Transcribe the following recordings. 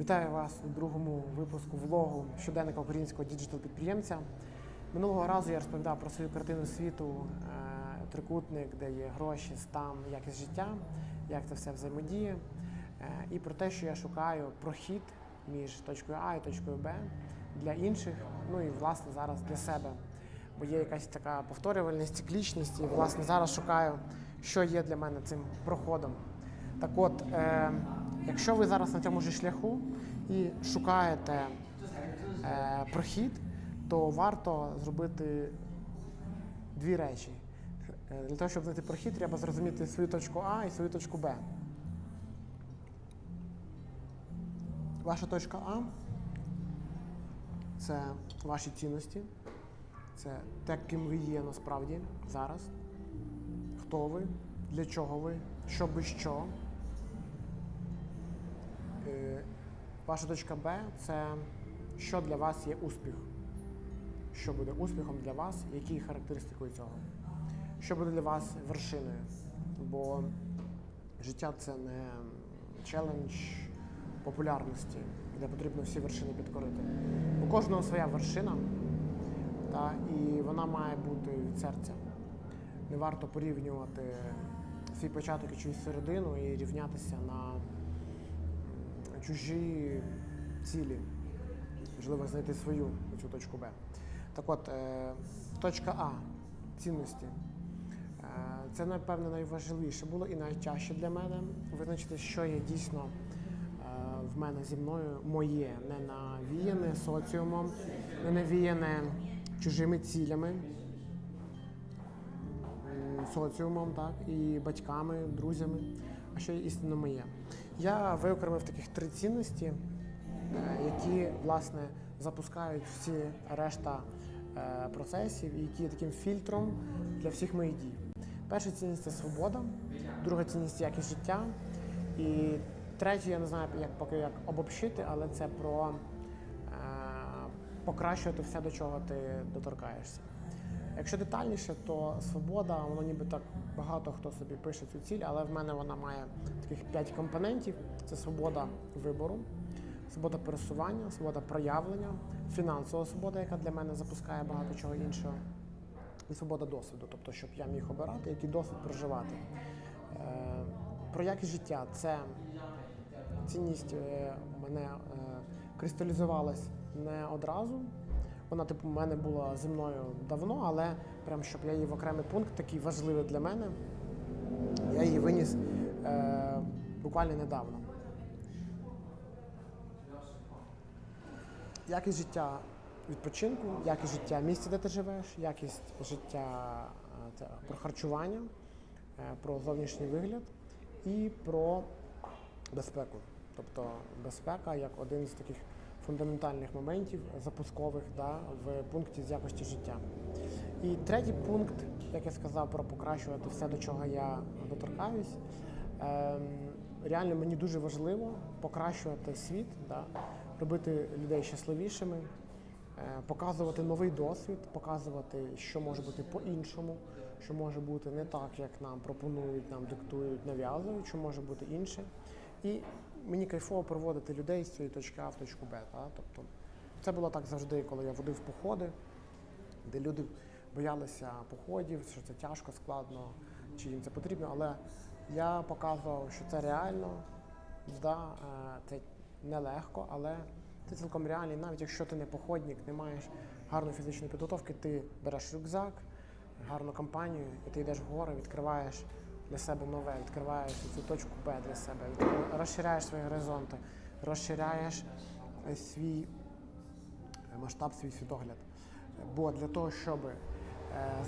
Вітаю вас у другому випуску влогу щоденника українського діджитал-підприємця. Минулого разу я розповідав про свою картину світу е, трикутник, де є гроші, стан, якість життя, як це все взаємодіє, е, і про те, що я шукаю прохід між точкою А і точкою Б для інших, ну і власне зараз для себе. Бо є якась така повторювальність, циклічність, і власне зараз шукаю, що є для мене цим проходом. Так от, е, якщо ви зараз на цьому ж шляху і шукаєте е, прохід, то варто зробити дві речі. Е, Для того, щоб знайти прохід, треба зрозуміти свою точку А і свою точку Б. Ваша точка А це ваші цінності, це те, ким ви є насправді зараз, хто ви, для чого ви, що би що. Е, Ваша точка Б це що для вас є успіх. Що буде успіхом для вас, які є характеристикою цього. Що буде для вас вершиною. Бо життя це не челендж популярності, де потрібно всі вершини підкорити. У кожного своя вершина, та, і вона має бути від серця. Не варто порівнювати свій початок і чиюсь середину і рівнятися на чужі цілі. Важливо знайти свою цю точку Б. Так от, е, точка А цінності. Е, Це, напевно, найважливіше було і найтяжче для мене визначити, що є дійсно е, в мене зі мною моє, не навіяне соціумом, не навіяне чужими цілями, соціумом, так, і батьками, друзями, а що є істинно моє. Я виокремив таких три цінності, е, які власне запускають всі решта е, процесів, і які є таким фільтром для всіх моїх дій. Перша цінність це свобода, друга цінність якість життя. І третє, я не знаю, як поки як обобщити, але це про е, покращувати все, до чого ти доторкаєшся. Якщо детальніше, то свобода, воно ніби так багато хто собі пише цю ціль, але в мене вона має таких п'ять компонентів: це свобода вибору, свобода пересування, свобода проявлення, фінансова свобода, яка для мене запускає багато чого іншого, і свобода досвіду, тобто, щоб я міг обирати, який досвід проживати. Е, Про якість життя це цінність е, мене е, кристалізувалась не одразу. Вона, типу, в мене була зі мною давно, але прям щоб я її в окремий пункт, такий важливий для мене, я її виніс е, буквально недавно. Якість життя відпочинку, якість життя місця, де ти живеш, якість життя це про харчування, е, про зовнішній вигляд і про безпеку. Тобто безпека як один з таких фундаментальних моментів запускових да, в пункті з якості життя. І третій пункт, як я сказав, про покращувати все, до чого я доторкаюсь. Ем, реально мені дуже важливо покращувати світ, да, робити людей щасливішими, е, показувати новий досвід, показувати, що може бути по-іншому, що може бути не так, як нам пропонують, нам диктують, нав'язують, що може бути інше. І мені кайфово проводити людей з цієї точки А в точку Б. Та? Тобто, це було так завжди, коли я водив походи, де люди боялися походів, що це тяжко, складно, чи їм це потрібно. Але я показував, що це реально, да, е, це нелегко, але це цілком реально. І навіть якщо ти не походник, не маєш гарної фізичної підготовки, ти береш рюкзак, гарну компанію, і ти йдеш в гори, відкриваєш для себе нове, відкриваєш цю точку Б для себе, розширяєш свої горизонти, розширяєш е, свій масштаб, свій світогляд. Бо для того, щоб е,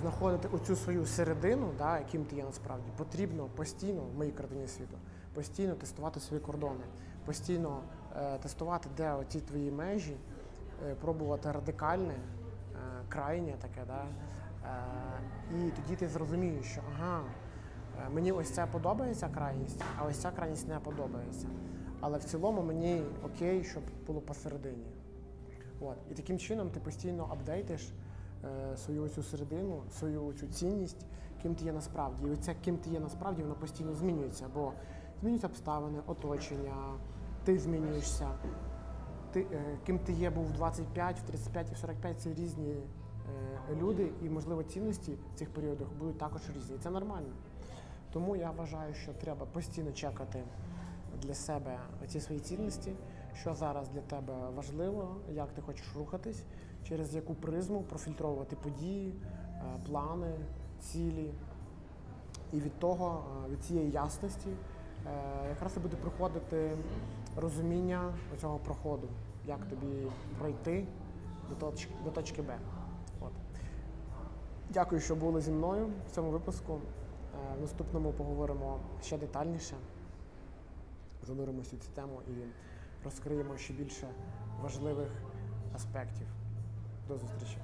знаходити оцю свою середину, да, яким ти є насправді, потрібно постійно в моїй картині світу, постійно тестувати свої кордони, постійно е, тестувати, де оці твої межі, е, пробувати радикальне, е, крайнє таке. Да, е, і тоді ти зрозумієш, що ага, е, мені ось це подобається крайність, а ось ця крайність не подобається. Але в цілому мені окей, щоб було посередині. От. І таким чином ти постійно апдейтиш е, свою цю середину, свою цю цінність, ким ти є насправді. І оце ким ти є насправді, воно постійно змінюється, бо змінюються обставини, оточення, ти змінюєшся. Ти, е, ким ти є був в 25, в 35 і в 45 це різні е, люди, і, можливо, цінності в цих періодах будуть також різні. І це нормально. Тому я вважаю, що треба постійно чекати для себе ці свої цінності, що зараз для тебе важливо, як ти хочеш рухатись, через яку призму профільтровувати події, е, плани, цілі. І від того, е, від цієї ясності, е, якраз і буде приходити розуміння цього проходу, як тобі пройти до точки, до точки Б. От. Дякую, що були зі мною в цьому випуску. Е, В наступному поговоримо ще детальніше, зануримося у цю тему і розкриємо ще більше важливих аспектів. До зустрічі!